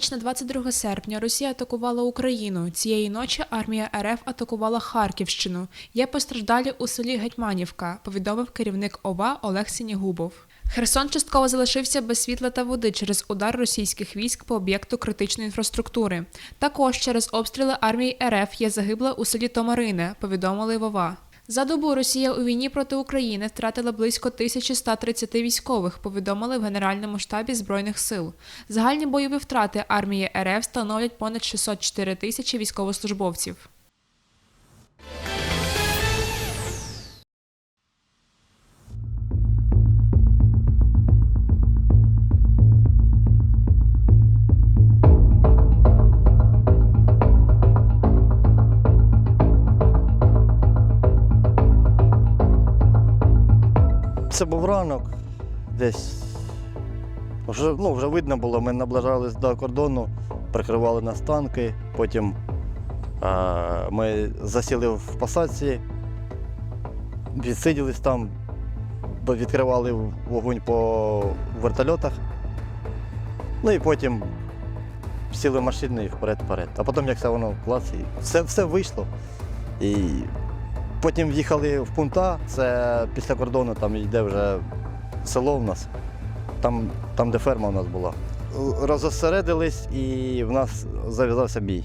ніч на 22 серпня Росія атакувала Україну. Цієї ночі армія РФ атакувала Харківщину. Є постраждалі у селі Гетьманівка, повідомив керівник ОВА Олег Сінігубов. Херсон частково залишився без світла та води через удар російських військ по об'єкту критичної інфраструктури. Також через обстріли армії РФ є загибла у селі Томарине, повідомили в ОВА. За добу Росія у війні проти України втратила близько 1130 військових, повідомили в Генеральному штабі Збройних сил. Загальні бойові втрати армії РФ становлять понад 604 тисячі військовослужбовців. Це був ранок десь. Вже, ну, вже видно було, ми наближались до кордону, прикривали нас танки, потім е, ми засіли в посадці, відсиділись там, відкривали вогонь по вертольотах. Ну і потім сіли в машини і вперед-вперед. А потім як все воно клац, і все, все вийшло. І Потім в'їхали в Пунта, це після кордону, там йде вже село в нас, там, там де ферма у нас була. Розосередились і в нас зав'язався бій.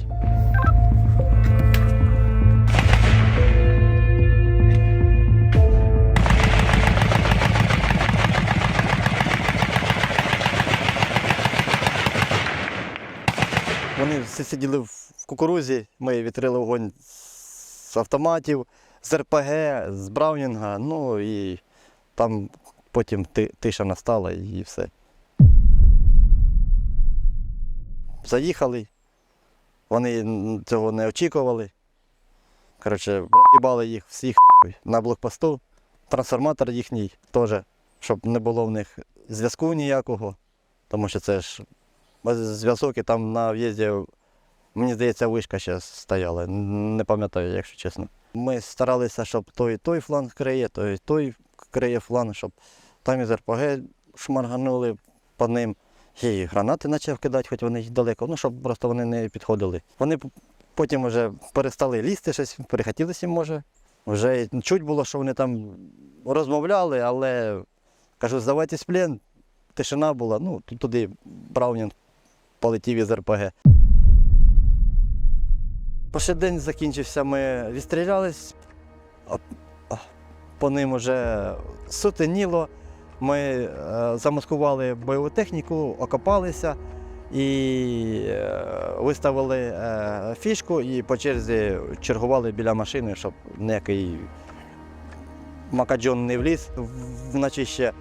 Вони всі сиділи в кукурузі, ми відкрили вогонь з автоматів, з РПГ, з Браунінга, ну і там потім ти- тиша настала і все. Заїхали, вони цього не очікували. Коротше, їбали їх всіх на блокпосту. Трансформатор їхній теж, щоб не було в них зв'язку ніякого, тому що це ж зв'язок і там на в'їзді, мені здається, вишка ще стояла. Не пам'ятаю, якщо чесно. Ми старалися, щоб той і той фланг криє, той і той криє фланг, щоб там із РПГ шмарганули по ним. І гранати почав кидати, хоч вони далеко, ну щоб просто вони не підходили. Вони потім вже перестали лізти, щось перехотілося їм, може. Вже чуть було, що вони там розмовляли, але кажу, здавайтесь в плен. Тишина була, ну туди Браунінг полетів із РПГ. Перший день закінчився, ми відстрілялись, по ним вже сутеніло. Ми е, замаскували бойову техніку, окопалися і е, виставили е, фішку і по черзі чергували біля машини, щоб ніякий макаджон не вліз. Вночі ще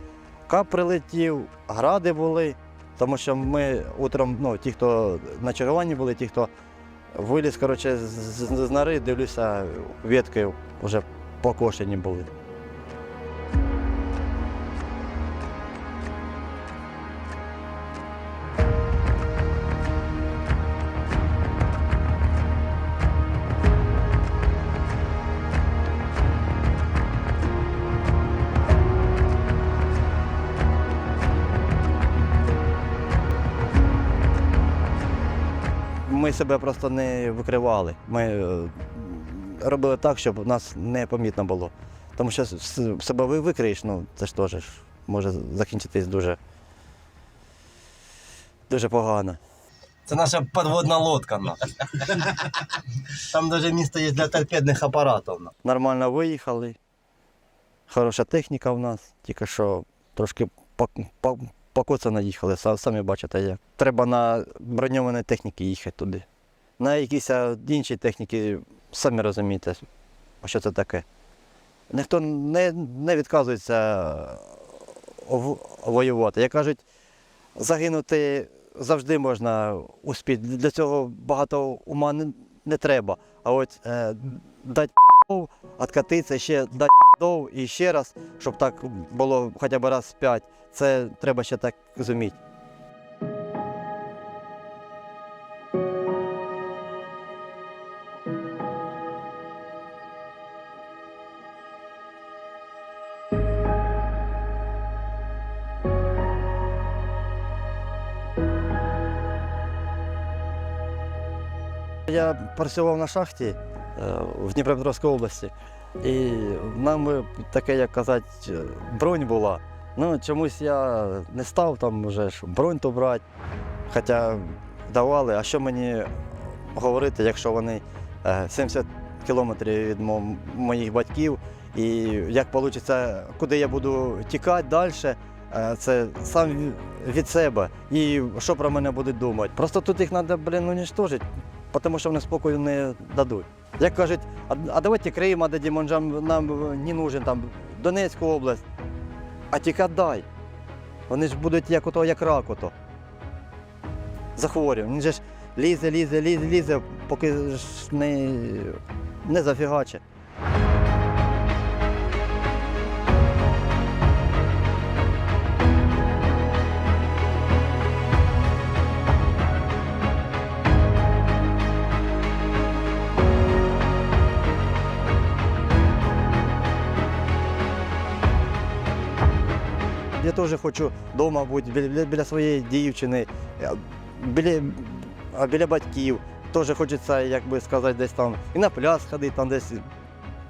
кап прилетів, гради були, тому що ми утром, ну, ті, хто на чергуванні були, ті, хто Виліз, коротше, з, з, з нори, дивлюся, ветки вже покошені були. Ми себе просто не викривали. Ми е, робили так, щоб нас не помітно було. Тому що себе ви викриєш, ну це ж теж може закінчитись дуже, дуже погано. Це наша підводна лодка. Там навіть місце є для торпедних апаратів. Нормально виїхали. Хороша техніка в нас, тільки що трошки покоцано їхали, са- самі бачите як. Треба на броньованій техніці їхати туди. На якісь інші техніки, самі розумієте, що це таке. Ніхто не, не відказується воювати. Як кажуть, загинути завжди можна успіти. Для цього багато ума не, не треба. А от е, дати откатитися, ще дати п***ов і ще раз, щоб так було хоча б раз п'ять, це треба ще так зуміти. Я працював на шахті е, в Дніпропетровській області, і нам е, таке, як казати, е, бронь була. Ну, чомусь я не став там вже бронь то брати. Хоча давали, а що мені говорити, якщо вони е, 70 кілометрів від мо- моїх батьків, і як вийде, куди я буду тікати далі, е, це сам від себе. І що про мене будуть думати. Просто тут їх треба, блін, уничтожити, тому що вони спокою не дадуть. Як кажуть, а, давайте Крим, а тоді же нам не нужен, там Донецьку область. А тільки дай. Вони ж будуть як ото, як рак ото. Захворів. Він же ж лізе, лізе, лізе, лізе, поки ж не, не зафігаче. Теж хочу вдома бути біля, біля- своєї дівчини, е, біля, біля батьків. Теж хочеться, як би сказати, десь там і на пляж ходити, там десь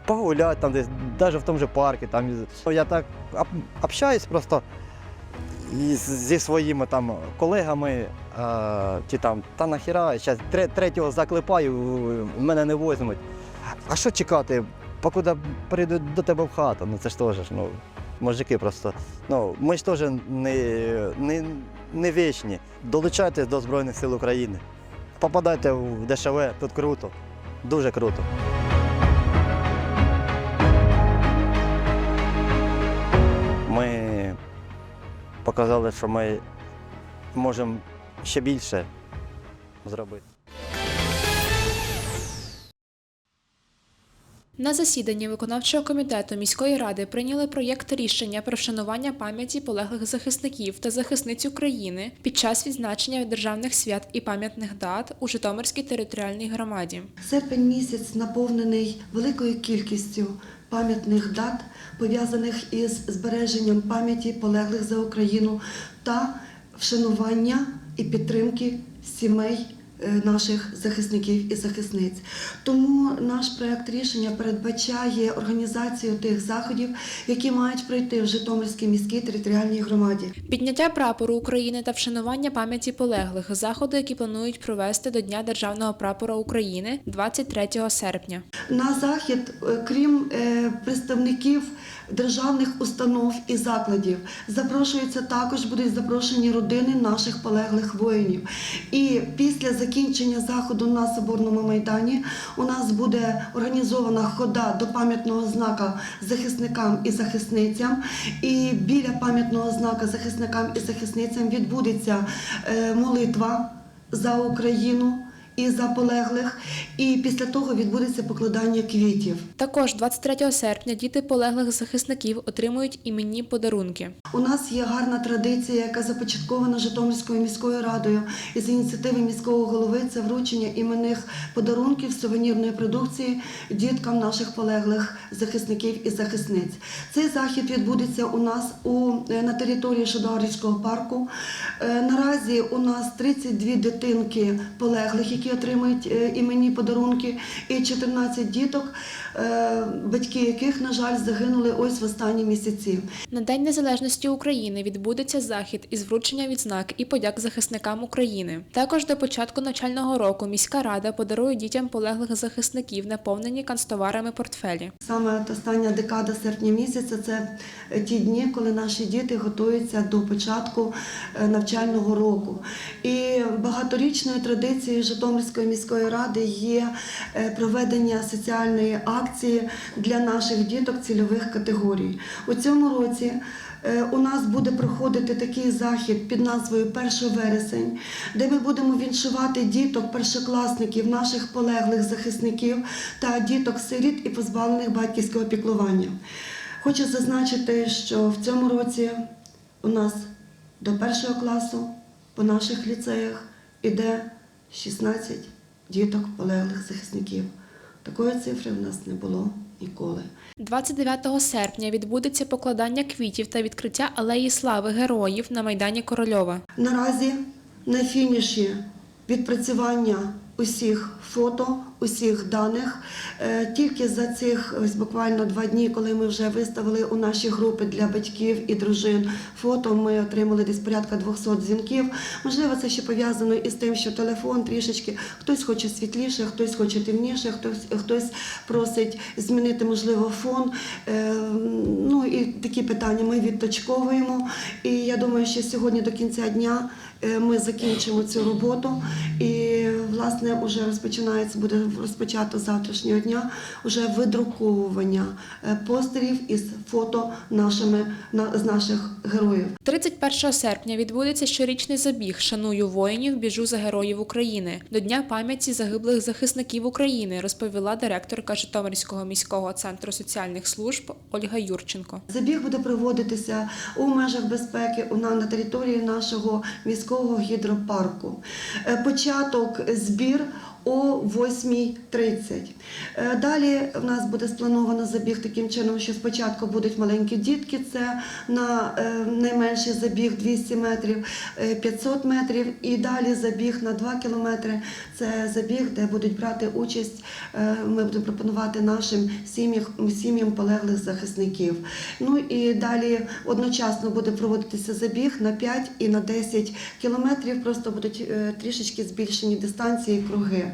погуляти, там десь, навіть в тому же парку. Там. Ну, Я так об- общаюсь просто зі своїми там колегами, а, ті там, та нахіра, зараз третього заклепаю, мене не возьмуть. А що чекати, покуди прийдуть до тебе в хату? Ну це ж теж, ну, мужики просто. Ну, ми ж теж не, не, не вічні. Долучайтесь до Збройних сил України. Попадайте в ДШВ, тут круто, дуже круто. Ми показали, що ми можемо ще більше зробити. На засіданні виконавчого комітету міської ради прийняли проєкт рішення про вшанування пам'яті полеглих захисників та захисниць України під час відзначення державних свят і пам'ятних дат у Житомирській територіальній громаді. Серпень місяць наповнений великою кількістю пам'ятних дат, пов'язаних із збереженням пам'яті полеглих за Україну та вшанування і підтримки сімей наших захисників і захисниць. Тому наш проект рішення передбачає організацію тих заходів, які мають пройти в Житомирській міській територіальній громаді. Підняття прапору України та вшанування пам'яті полеглих заходи, які планують провести до Дня державного прапора України 23 серпня. На захід, е, крім е, представників державних установ і закладів, запрошуються також будуть запрошені родини наших полеглих воїнів. І після закінчення заходу на Соборному майдані у нас буде організована хода до пам'ятного знака захисникам і захисницям. І біля пам'ятного знака захисникам і захисницям відбудеться е, молитва за Україну і за полеглих. І після того відбудеться покладання квітів. Також 23 серпня діти полеглих захисників отримують іменні подарунки. У нас є гарна традиція, яка започаткована Житомирською міською радою із ініціативи міського голови. Це вручення іменних подарунків сувенірної продукції діткам наших полеглих захисників і захисниць. Цей захід відбудеться у нас у е, на території Шодорівського парку. Е, Наразі у нас 32 дитинки полеглих, які отримують е, іменні подарунки, і 14 діток, е, батьки яких, на жаль, загинули ось в останні місяці. На День Незалежності України відбудеться захід із вручення відзнак і подяк захисникам України. Також до початку навчального року міська рада подарує дітям полеглих захисників наповнені канцтоварами портфелі. Саме остання декада серпня місяця це е, ті дні, коли наші діти готуються до початку навчального року. І багаторічною традицією Житомирської міської ради є е, проведення соціальної акції для наших діток цільових категорій. У цьому році Е, У нас буде проходити такий захід під назвою 1 вересень, де ми будемо віншувати діток, першокласників, наших полеглих захисників та діток сиріт і позбавлених батьківського піклування. Хочу зазначити, що в цьому році у нас до першого класу по наших ліцеях іде 16 діток полеглих захисників. Такої цифри в нас не було ніколи. 29 серпня відбудеться покладання квітів та відкриття алеї слави героїв на майдані Корольова. Наразі на фініші відпрацювання усіх фото, усіх даних. Е, Тільки за цих ось буквально два дні, коли ми вже виставили у наші групи для батьків і дружин фото, ми отримали десь порядка 200 дзвінків. Можливо, це ще пов'язано із тим, що телефон трішечки хтось хоче світліше, хтось хоче темніше, хтось хтось просить змінити можливо фон. Е, Ну і такі питання ми відточковуємо. І я думаю, що сьогодні до кінця дня е, ми закінчимо цю роботу. І власне вже розпочинається, буде розпочато з завтрашнього дня вже видруковування е, постерів із фото нашими на з наших героїв. 31 серпня відбудеться щорічний забіг Шаную воїнів, біжу за героїв України до Дня пам'яті загиблих захисників України, розповіла директорка Житомирського міського центру соціальних служб Ольга Юрченко. Забіг буде проводитися у межах безпеки у на на території нашого міського гідропарку. Е, Початок збір о 8.30. Е, Далі в нас буде сплановано забіг таким чином, що спочатку будуть маленькі дітки, це на е, найменший забіг 200 метрів, е, 500 метрів, і далі забіг на 2 кілометри. Це забіг, де будуть брати участь. е, Ми будемо пропонувати нашим сім'ям сім'ям полеглих захисників. Ну і далі одночасно буде проводитися забіг на 5 і на 10 кілометрів. Просто будуть е, трішечки збільшені дистанції круги.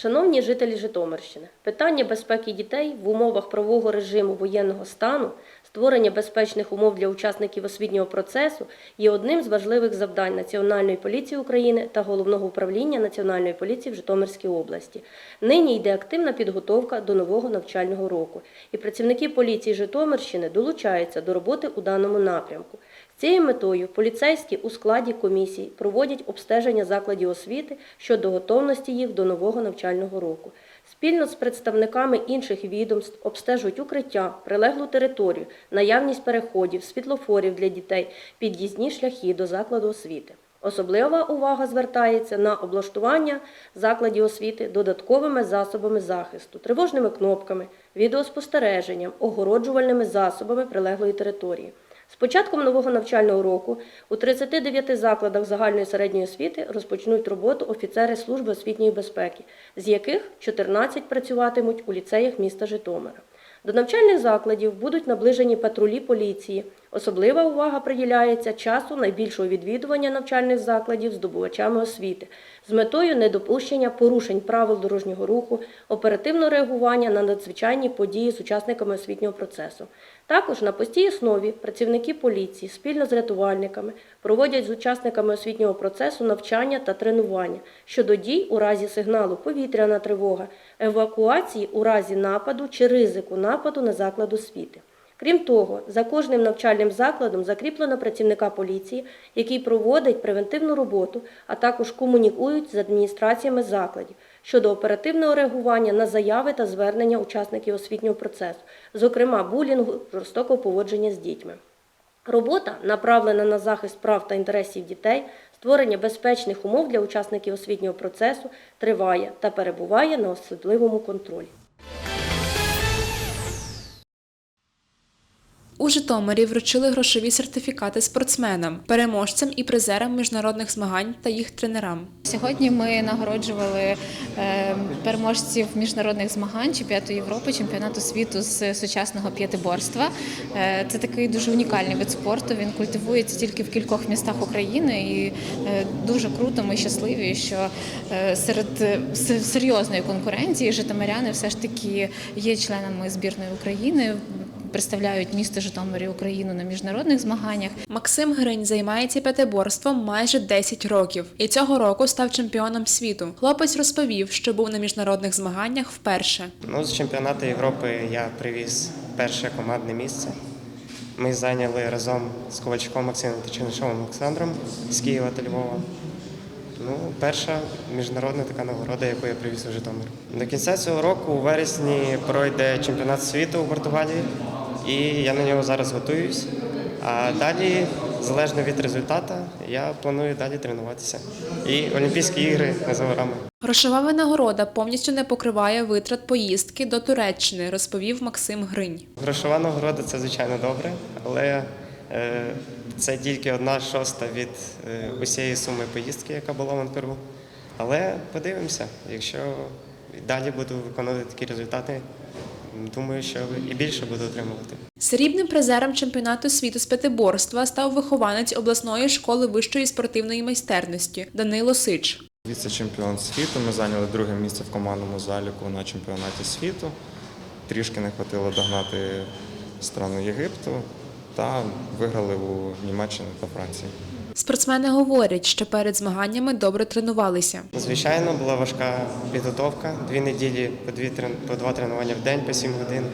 Шановні жителі Житомирщини, питання безпеки дітей в умовах правового режиму воєнного стану, створення безпечних умов для учасників освітнього процесу є одним з важливих завдань Національної поліції України та Головного управління Національної поліції в Житомирській області. Нині йде активна підготовка до нового навчального року, і працівники поліції Житомирщини долучаються до роботи у даному напрямку. Цією метою поліцейські у складі комісій проводять обстеження закладів освіти щодо готовності їх до нового навчального року. Спільно з представниками інших відомств обстежують укриття, прилеглу територію, наявність переходів, світлофорів для дітей, під'їзні шляхи до закладу освіти. Особлива увага звертається на облаштування закладів освіти додатковими засобами захисту, тривожними кнопками, відеоспостереженням, огороджувальними засобами прилеглої території. З початком нового навчального року у 39 закладах загальної середньої освіти розпочнуть роботу офіцери служби освітньої безпеки, з яких 14 працюватимуть у ліцеях міста Житомира. До навчальних закладів будуть наближені патрулі поліції. Особлива увага приділяється часу найбільшого відвідування навчальних закладів здобувачами освіти з метою недопущення порушень правил дорожнього руху, оперативного реагування на надзвичайні події з учасниками освітнього процесу. Також на постійній основі працівники поліції спільно з рятувальниками проводять з учасниками освітнього процесу навчання та тренування щодо дій у разі сигналу повітряна тривога, евакуації у разі нападу чи ризику нападу на заклад освіти. Крім того, за кожним навчальним закладом закріплено працівника поліції, який проводить превентивну роботу, а також комунікують з адміністраціями закладів щодо оперативного реагування на заяви та звернення учасників освітнього процесу, зокрема булінгу, жорстокого поводження з дітьми. Робота, направлена на захист прав та інтересів дітей, створення безпечних умов для учасників освітнього процесу, триває та перебуває на особливому контролі. У Житомирі вручили грошові сертифікати спортсменам, переможцям і призерам міжнародних змагань та їх тренерам. Сьогодні ми нагороджували е, переможців міжнародних змагань чемпіонату Європи, чемпіонату світу з сучасного п'ятиборства. Е, Це такий дуже унікальний вид спорту. Він культивується тільки в кількох містах України, і е, дуже круто. Ми щасливі, що серед серйозної конкуренції житомиряни все ж таки є членами збірної України. Представляють місто Житомир і Україну на міжнародних змаганнях. Максим Гринь займається п'ятиборством майже 10 років і цього року став чемпіоном світу. Хлопець розповів, що був на міжнародних змаганнях вперше. Ну, з чемпіонату Європи я привіз перше командне місце. Ми зайняли разом з Ковальчуком Максимом та Чернишовим Олександром з Києва та Львова. Ну, перша міжнародна така нагорода, яку я привіз у Житомир. До кінця цього року, у вересні, пройде чемпіонат світу у Португалії, і я на нього зараз готуюсь. А далі, залежно від результату, я планую далі тренуватися. І Олімпійські ігри не за горами. Грошова винагорода повністю не покриває витрат поїздки до Туреччини, розповів Максим Гринь. Грошова нагорода це звичайно добре, але Е, Це тільки одна шоста від е, усієї суми поїздки, яка була в Анкару. Але подивимося, якщо далі буду виконувати такі результати, думаю, що і більше буду отримувати. Срібним призером чемпіонату світу з п'ятиборства став вихованець обласної школи вищої спортивної майстерності Данило Сич. Віце-чемпіон світу. Ми зайняли друге місце в командному заліку на чемпіонаті світу. Трішки не хватило догнати страну Єгипту та виграли у Німеччині та Франції. Спортсмени говорять, що перед змаганнями добре тренувалися. Звичайно, була важка підготовка. Дві неділі по дві по два тренування в день, по сім годин.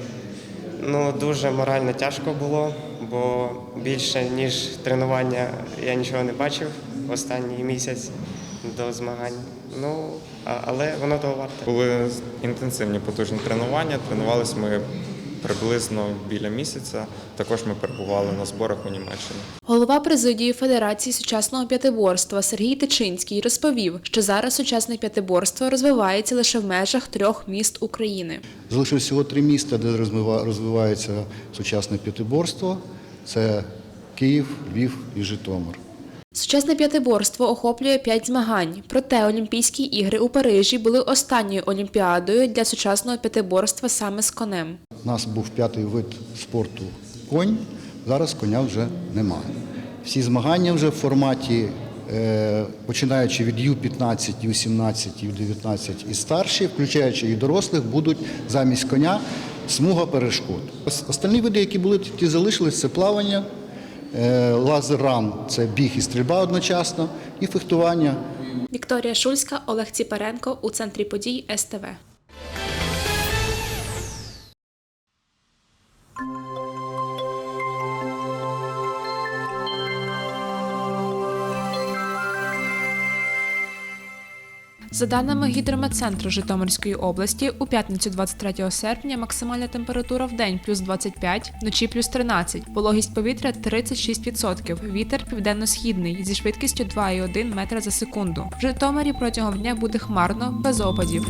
Ну дуже морально тяжко було, бо більше ніж тренування я нічого не бачив останній місяць до змагань. Ну але воно того варте. Були інтенсивні потужні тренування. Тренувалися ми приблизно біля місяця. Також ми перебували на зборах у Німеччині. Голова президії Федерації сучасного п'ятиборства Сергій Тичинський розповів, що зараз сучасне п'ятиборство розвивається лише в межах трьох міст України. Залишилось всього три міста, де розвива- розвивається сучасне п'ятиборство. Це Київ, Львів і Житомир. Сучасне п'ятиборство охоплює п'ять змагань. Проте Олімпійські ігри у Парижі були останньою олімпіадою для сучасного п'ятиборства саме з конем. У нас був п'ятий вид спорту конь. Зараз коня вже немає. Всі змагання вже в форматі, е, починаючи від Ю-15, Ю-17, Ю-19 і старші, включаючи і дорослих, будуть замість коня смуга перешкод. Ос- Остальні види, які були, ті залишились, це плавання, е, лазер-ран – це біг і стрільба одночасно, і фехтування. Вікторія Шульська, Олег Ціпаренко у центрі подій СТВ. За даними гідрометцентру Житомирської області, у п'ятницю 23 серпня максимальна температура в день плюс 25, вночі плюс 13, вологість повітря 36%, вітер південно-східний зі швидкістю 2,1 метра за секунду. В Житомирі протягом дня буде хмарно, без опадів.